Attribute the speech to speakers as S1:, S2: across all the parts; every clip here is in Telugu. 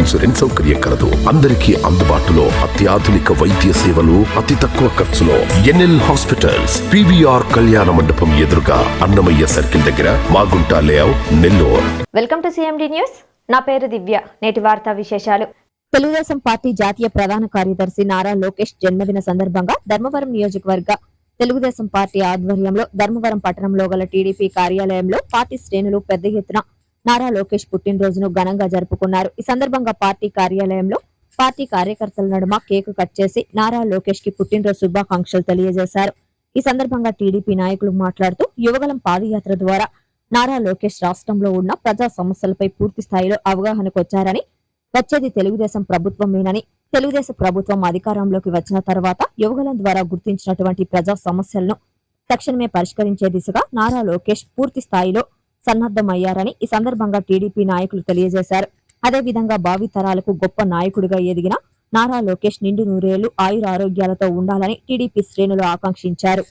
S1: ఇన్సూరెన్స్ సౌకర్యం కలదు. అందరికీ అందుబాటులో అత్యాధునిక వైద్య సేవలు అతి తక్కువ ఖర్చులో ఎన్ఎల్ హాస్పిటల్స్ పివిఆర్ కళ్యాణ మండపం ఎదురుగా అన్నమయ్య సర్కిల్ దగ్గర Magunta layout Nellore.
S2: Welcome to CMD news. నా పేరు దివ్య. నేటి వార్తా విశేషాలు.
S3: తెలుగుదేశం పార్టీ జాతీయ ప్రధాన కార్యదర్శి నారా లోకేష్ జన్మదిన సందర్భంగా ధర్మవరం నియోజకవర్గ తెలుగుదేశం పార్టీ ఆధ్వర్యంలో ధర్మవరం పట్టణంలో గల టీడీపీ కార్యాలయంలో పార్టీ శ్రేణులు పెద్ద ఎత్తున నారా లోకేష్ పుట్టినరోజును ఘనంగా జరుపుకున్నారు. ఈ సందర్భంగా పార్టీ కార్యాలయంలో పార్టీ కార్యకర్తల నడుమ కేకు కట్ చేసి నారా లోకేష్కి పుట్టినరోజు శుభాకాంక్షలు తెలియజేశారు. ఈ సందర్భంగా టీడీపీ నాయకులు మాట్లాడుతూ యువగలం పాదయాత్ర ద్వారా నారా లోకేష్ రాష్ట్రంలో ఉన్న ప్రజా సమస్యలపై పూర్తి స్థాయిలో అవగాహనకు వచ్చారని వచ్చేది తెలుగుదేశం ప్రభుత్వమేనని తెలుగుదేశం ప్రభుత్వం అధికారంలోకి వచ్చిన తర్వాత యువగలం ద్వారా గుర్తించినటువంటి ప్రజా సమస్యలను తక్షణమే పరిష్కరించే దిశగా నారా లోకేష్ పూర్తి స్థాయిలో సన్నద్దమయ్యారని ఈ సందర్భంగా టీడీపీ నాయకులు తెలియజేశారు. అదేవిధంగా భావి తరాలకు గొప్ప నాయకుడిగా ఎదిగిన నారా లోకేష్ నిండు నూరేళ్ళు ఆయుర ఆరోగ్యాలతో ఉండాలని టీడీపీ శ్రేణులు ఆకాంక్షించారు.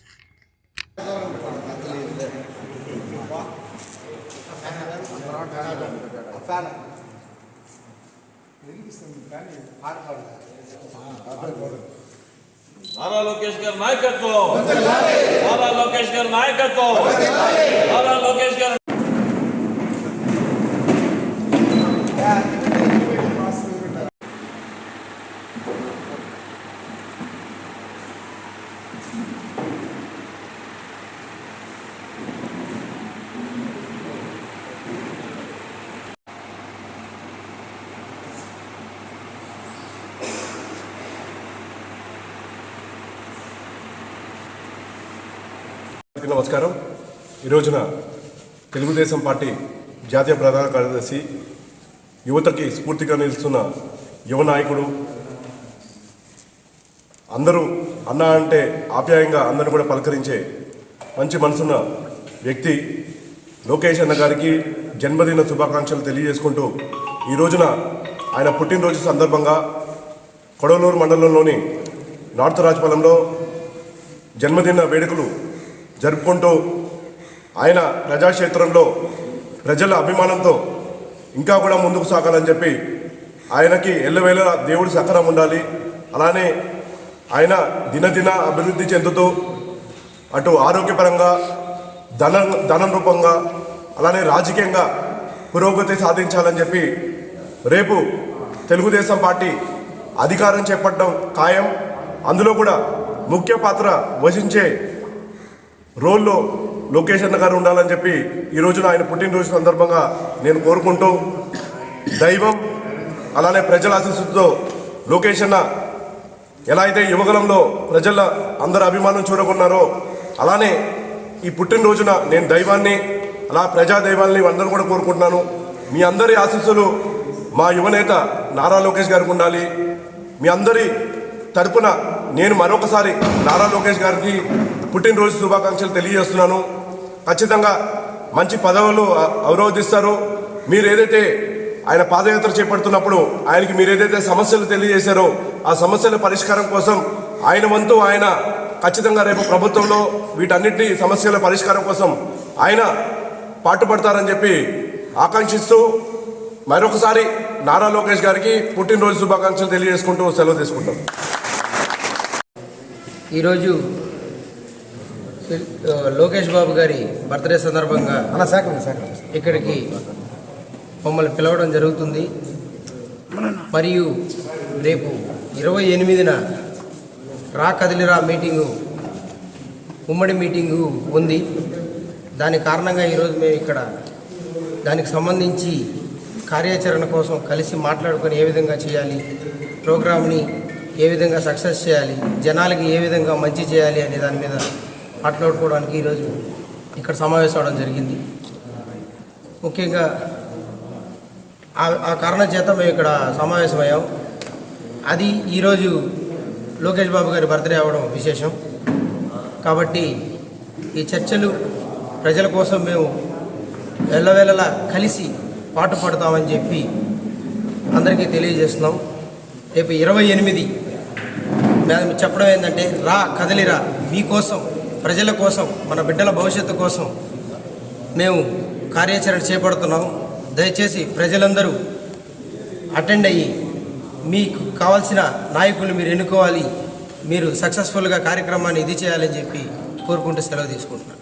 S4: నారా లోకేష్ గారి నాయకత్వం. నారా లోకేష్ గారి నాయకత్వం. నారా లోకేష్ గారి
S5: నమస్కారం. ఈ రోజున తెలుగుదేశం పార్టీ జాతీయ ప్రధాన కార్యదర్శి యువతకి స్ఫూర్తిగా నిలుస్తున్న యువ నాయకుడు అందరూ అన్న అంటే ఆప్యాయంగా అందరూ కూడా పలకరించే మంచి మనసున్న వ్యక్తి లోకేష్ అన్న గారికి జన్మదిన శుభాకాంక్షలు తెలియజేసుకుంటూ ఈ రోజున ఆయన పుట్టినరోజు సందర్భంగా కొడవలూరు మండలంలోని నార్త్ రాజపాలెంలో జన్మదిన వేడుకలు జరుపుకుంటూ ఆయన ప్రజాక్షేత్రంలో ప్రజల అభిమానంతో ఇంకా కూడా ముందుకు సాగాలని చెప్పి ఆయనకి ఎల్లవేళ దేవుడి సకరం ఉండాలి. అలానే ఆయన దినదిన అభివృద్ధి చెందుతూ అటు ఆరోగ్యపరంగా ధన ధనం రూపంగా అలానే రాజకీయంగా పురోగతి సాధించాలని చెప్పి రేపు తెలుగుదేశం పార్టీ అధికారం చేపట్టడం ఖాయం. అందులో కూడా ముఖ్య పాత్ర వహించే రోల్లో లోకేష్ అన్న గారు ఉండాలని చెప్పి ఈ రోజున ఆయన పుట్టినరోజు సందర్భంగా నేను కోరుకుంటూ దైవం అలానే ప్రజల ఆశీస్సుతో లోకేష్ అన్న ఎలా అయితే యువగలంలో ప్రజల అందరి అభిమానం చూడకున్నారో అలానే ఈ పుట్టినరోజున నేను దైవాన్ని అలా ప్రజా దైవాన్ని అందరూ కూడా కోరుకుంటున్నాను. మీ అందరి ఆశీస్సులు మా యువనేత నారా లోకేష్ గారికి ఉండాలి. మీ అందరి తరపున నేను మరొకసారి నారా లోకేష్ గారికి పుట్టినరోజు శుభాకాంక్షలు తెలియజేస్తున్నాను. ఖచ్చితంగా మంచి పదవులు అవరోధిస్తారు. మీరు ఏదైతే ఆయన పాదయాత్ర చేపడుతున్నప్పుడు ఆయనకి మీరు ఏదైతే సమస్యలు తెలియజేశారో ఆ సమస్యల పరిష్కారం కోసం ఆయన వంతు ఆయన ఖచ్చితంగా రేపు ప్రభుత్వంలో వీటన్నిటి సమస్యల పరిష్కారం కోసం ఆయన పాటుపడతారని చెప్పి ఆకాంక్షిస్తూ మరొకసారి నారా లోకేష్ గారికి పుట్టినరోజు శుభాకాంక్షలు తెలియజేసుకుంటూ సెలవు తీసుకుంటాం.
S6: ఈరోజు లోకేష్ బాబు గారి బర్త్డే సందర్భంగా ఇక్కడికి మమ్మల్ని పిలవడం జరుగుతుంది. మరియు రేపు ఇరవై ఎనిమిదిన రా కదిలిరా మీటింగు ఉమ్మడి మీటింగు ఉంది. దాని కారణంగా ఈరోజు మేము ఇక్కడ దానికి సంబంధించి కార్యాచరణ కోసం కలిసి మాట్లాడుకొని ఏ విధంగా చేయాలి ప్రోగ్రామ్ని ఏ విధంగా సక్సెస్ చేయాలి జనాలకి ఏ విధంగా మంచి చేయాలి అనే దాని మీద మాట్లాడుకోవడానికి ఈరోజు ఇక్కడ సమావేశం అవడం జరిగింది. ముఖ్యంగా ఆ- ఆ కారణం చేత మేము ఇక్కడ సమావేశమయ్యాం. అది ఈరోజు లోకేష్ బాబు గారి బర్త్డే అవ్వడం విశేషం. కాబట్టి ఈ చర్చలు ప్రజల కోసం మేము వెళ్ళవేళలా కలిసి పాటు పడతామని చెప్పి అందరికీ తెలియజేస్తున్నాం. రేపు ఇరవై ఎనిమిది మేము చెప్పడం ఏంటంటే రా కదలిరా మీకోసం ప్రజల కోసం మన బిడ్డల భవిష్యత్తు కోసం మేము కార్యాచరణ చేపడుతున్నాం దయచేసి ప్రజలందరూ అటెండ్ అయ్యి మీకు కావాల్సిన నాయకులు మీరు ఎన్నుకోవాలి. మీరు సక్సెస్ఫుల్గా కార్యక్రమాన్ని ఇది చేయాలని చెప్పి కోరుకుంటూ సెలవు తీసుకుంటున్నాను.